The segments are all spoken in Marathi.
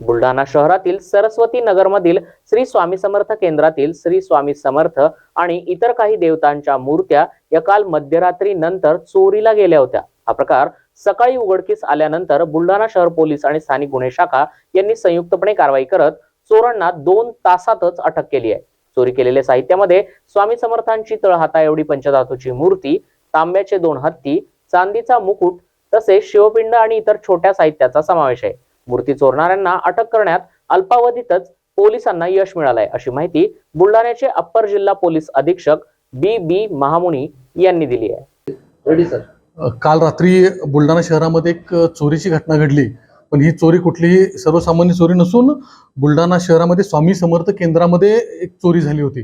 बुलढाणा शहरातील सरस्वती नगरमधील श्री स्वामी समर्थ केंद्रातील श्री स्वामी समर्थ आणि इतर काही देवतांच्या मूर्त्या या काल मध्यरात्री नंतर चोरीला गेल्या होत्या. हा प्रकार सकाळी उघडकीस आल्यानंतर बुलढाणा शहर पोलीस आणि स्थानिक गुन्हे शाखा यांनी संयुक्तपणे कारवाई करत चोरांना दोन तासातच अटक केली आहे. चोरी केलेल्या साहित्यामध्ये स्वामी समर्थांची तळहाता एवढी पंचधातूची मूर्ती तांब्याचे दोन हत्ती चांदीचा मुकुट तसेच शिवपिंड आणि इतर छोट्या साहित्याचा समावेश आहे. मूर्ती चोरणाऱ्यांना अटक करण्यात अल्पावधीतच पोलिसांना यश मिळालंय अशी माहिती बुलढाण्याचे अप्पर जिल्हा पोलीस अधीक्षक बी बी महामुनी यांनी दिली आहे. रेडी सर काल रात्री बुलढाणा शहरामध्ये एक चोरीची घटना घडली. पण ही चोरी कुठलीही सर्वसामान्य चोरी नसून बुलढाणा शहरामध्ये स्वामी समर्थ केंद्रामध्ये एक चोरी झाली होती.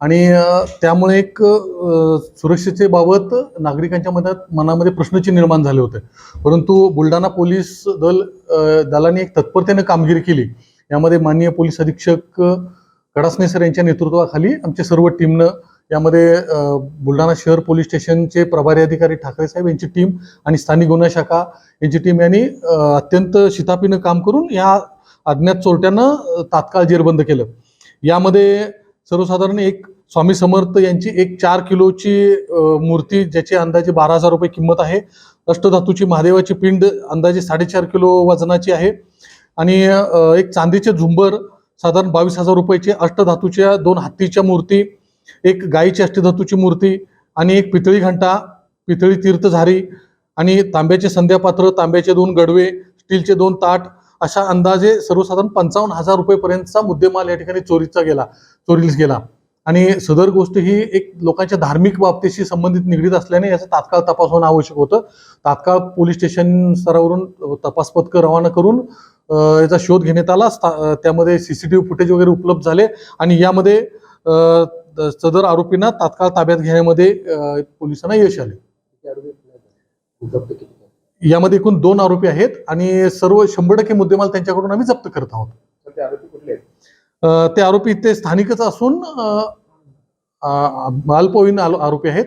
आणि त्यामुळे एक सुरक्षेचे बाबत नागरिकांच्या मनात मनामध्ये प्रश्नचिन्ह निर्माण झाले होते. परंतु बुलढाणा पोलीस दल दलाने एक तत्परतेने कामगिरी केली. यामध्ये माननीय पोलीस अधीक्षक कडासने सर यांच्या नेतृत्वाखाली आमच्या सर्व टीमनं यामध्ये बुलढाणा शहर पोलीस स्टेशनचे प्रभारी अधिकारी ठाकरे साहेब यांची टीम आणि स्थानिक गुन्हा शाखा यांची टीम यांनी अत्यंत शितापीनं काम करून या अज्ञात चोरट्यानं तात्काळ जेरबंद केलं. यामध्ये सर्वसाधारण एक स्वामी समर्थ यांची एक चार किलोची मूर्ती ज्याची अंदाजे बारा हजार रुपये किंमत आहे. अष्टधातूची महादेवाची पिंड अंदाजे साडेचार किलो वजनाची आहे. आणि एक चांदीचे झुंबर साधारण बावीस हजार रुपयाचे अष्टधातूच्या दोन हत्तीच्या मूर्ती एक गायीची अष्टधातूची मूर्ती आणि एक पितळी घंटा पितळी तीर्थझारी आणि तांब्याचे संध्यापात्र तांब्याचे दोन गडवे स्टीलचे दोन ताट अशा अंदाजे सर्वसाधारण पंचावन्न हजार रुपयेपर्यंतचा मुद्देमाल या ठिकाणी चोरीचा गेला चोरीस गेला. आणि सदर गोष्ट ही एक लोकांच्या धार्मिक बाबतीशी संबंधित निगडीत असल्याने याचा तात्काळ तपास होणं आवश्यक होतं. तात्काळ पोलीस स्टेशन स्तरावरून तपास पथकं रवाना करून याचा शोध घेण्यात आला. त्यामध्ये सी सी त्यामध्ये सीसीटीव्ही फुटेज वगैरे उपलब्ध झाले आणि यामध्ये सदर आरोपींना तात्काळ ताब्यात घेण्यामध्ये पोलिसांना यश आले. जप्त केली यामध्ये एकूण दोन आरोपी आहेत आणि सर्व शंभर टक्के मुद्देमाल त्यांच्याकडून आम्ही जप्त करत आहोत. ते आरोपी कुठले आहेत? अ, ते आरोपी इथे स्थानिकच असून अल्पवयीन आलो- आरोपी आहेत.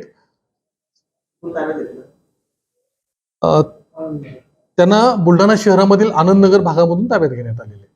त्यांना बुलढाणा शहरामधील आनंदनगर भागामधून ताब्यात घेण्यात आलेले